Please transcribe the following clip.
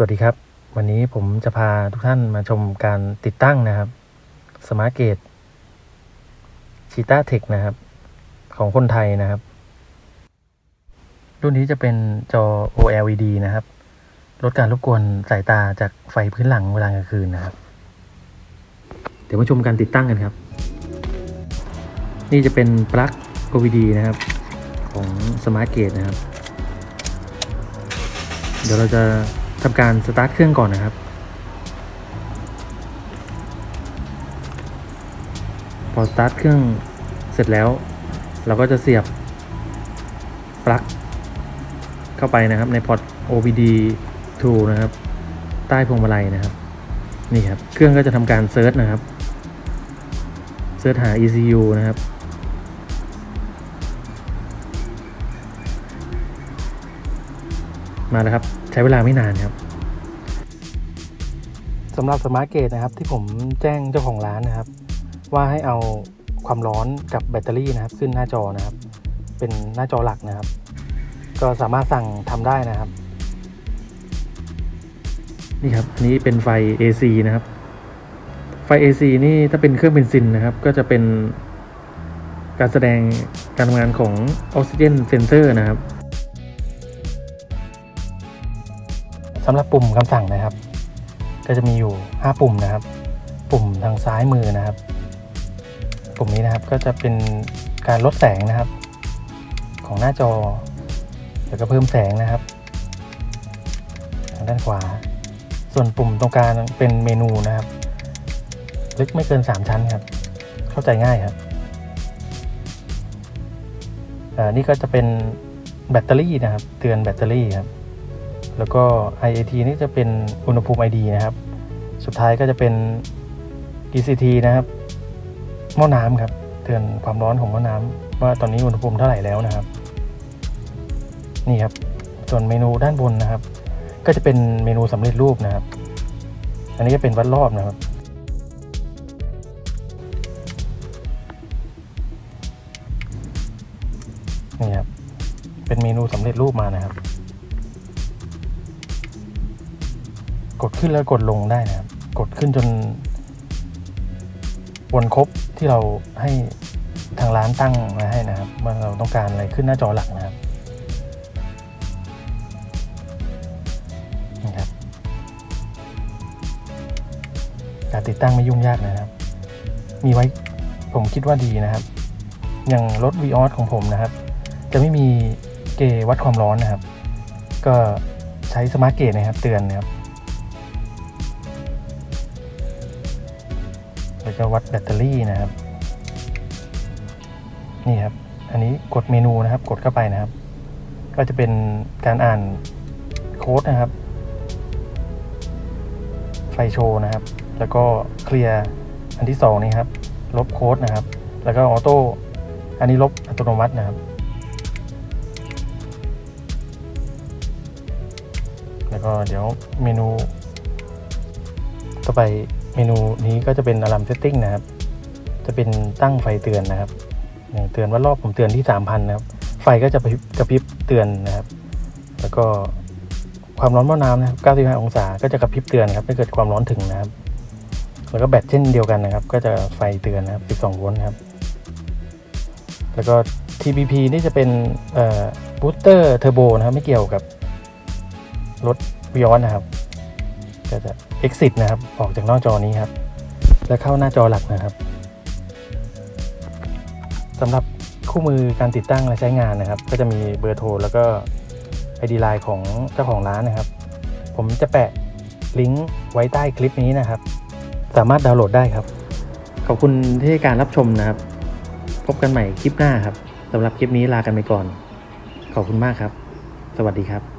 สวัสดีครับ วันนี้ผมจะพาทุกท่านมาชมการติดตั้งนะครับสมาร์ทเกตชีต้าเทคนะครับ ของคนไทยนะครับ รุ่นนี้จะเป็นจอ OLED นะครับ ลดการรบกวนสายตาจากไฟพื้นหลังเวลากลางคืนนะครับ เดี๋ยวมาชมการติดตั้งกันครับ นี่จะเป็นปลั๊ก OVD นะครับ ของสมาร์ทเกตนะครับ เดี๋ยวเราจะ ทำการสตาร์ทเครื่องก่อนนะครับ พอสตาร์ทเครื่องเสร็จแล้ว เราก็จะเสียบปลั๊กเข้าไปนะครับในพอร์ต OBD 2นะครับ ใต้พวงมาลัยนะครับ นี่ครับ เครื่องก็จะทำการเซิร์ชนะครับ เซิร์ชหา ECU นะครับ มาแล้วครับ ใช้เวลาไม่นานครับสำหรับสมาร์ทเกตนะครับ ที่ผมแจ้งเจ้าของร้านนะครับ ว่าให้เอาความร้อนกับแบตเตอรี่นะครับ ขึ้นหน้าจอนะครับ เป็นหน้าจอหลักนะครับ ก็สามารถสั่งทำได้นะครับ นี่ครับอันนี้เป็นไฟ AC นะครับ ไฟ AC นี่ถ้าเป็นเครื่องเบนซินนะครับ ก็จะเป็นการแสดงการทำงานของออกซิเจนเซนเซอร์นะครับ สำหรับปุ่มคำสั่งนะครับ ก็จะมีอยู่ 5 ปุ่มนะครับ ปุ่มทางซ้ายมือนะครับ ปุ่มนี้นะครับก็จะเป็นการลดแสงนะครับ ของหน้าจอ แล้วก็เพิ่มแสงนะครับ ทางด้านขวา ส่วนปุ่มตรงกลางเป็นเมนูนะครับ ลึกไม่เกิน 3 ชั้นครับ เข้าใจง่ายครับนี่ก็จะเป็นแบตเตอรี่นะครับ เตือนแบตเตอรี่ครับ แล้วก็ IAT นี่จะเป็นอุณหภูมิ ID นะครับ สุดท้ายก็จะเป็น DCT นะครับ หม้อน้ำครับ เตือนความร้อนของหม้อน้ำว่าตอนนี้อุณหภูมิเท่าไหร่แล้วนะครับ นี่ครับ ส่วนเมนูด้านบนนะครับ ก็จะเป็นเมนูสำเร็จรูปนะครับ อันนี้จะเป็นวัดรอบนะครับนี่ครับ เป็นเมนูสำเร็จรูปมานะครับ กดขึ้นแล้วกดลงได้นะครับ กดขึ้นจนวนครบที่เราให้ทางร้านตั้งมาให้นะครับว่าเราต้องการอะไรขึ้นหน้าจอหลักนะครับนี่ครับการติดตั้งไม่ยุ่งยากนะครับ มีไว้ผมคิดว่าดีนะครับ อย่างรถ v ีออของผมนะครับ จะไม่มีเกวัดความร้อนนะครับ ก็ใช้สมาร์ทเกจนะครับ เตือนนะครับ แล้วก็วัดแบตเตอรี่นะครับ นี่ครับ อันนี้กดเมนูนะครับ กดเข้าไปนะครับ ก็จะเป็นการอ่านโค้ดนะครับ ไฟโชว์นะครับ แล้วก็เคลียร์อันที่สองนี่ครับ ลบโค้ดนะครับ แล้วก็ออโต้ อันนี้ลบอัตโนมัตินะครับ แล้วก็เดี๋ยวเมนูต่อไป เมนูนี้ก็จะเป็น alarm setting นะครับ จะเป็นตั้งไฟเตือนนะครับอย่างเตือนว่ารอบผมเตือนที่3,000นะครับ ไฟก็จะกระพริบเตือนนะครับ แล้วก็ความร้อนหม้อน้ำนะครับ95องศา ก็จะกระพริบเตือนครับถ้าเกิดความร้อนถึงนะครับ แล้วก็แบตเช่นเดียวกันนะครับ ก็จะไฟเตือนนะครับ 12 โวลต์ครับ แล้วก็ TPP นี่จะเป็นบูสเตอร์เทอร์โบนะครับ ไม่เกี่ยวกับรถวิออนนะครับ ก็จะ exit นะครับ ออกจากน้าจอนี้ครับ แล้วเข้าหน้าจอหลักนะครับสำหรับคู่มือการติดตั้งและใช้งานนะครับ ก็จะมีเบอร์โทรแล้วก็ ID ไลน์ของเจ้าของร้านนะครับ ผมจะแปะลิงก์ไว้ใต้คลิปนี้นะครับ สามารถดาวน์โหลดได้ครับ ขอบคุณที่ให้การรับชมนะครับ พบกันใหม่คลิปหน้าครับสำหรับคลิปนี้ลากันไปก่อน ขอบคุณมากครับ สวัสดีครับ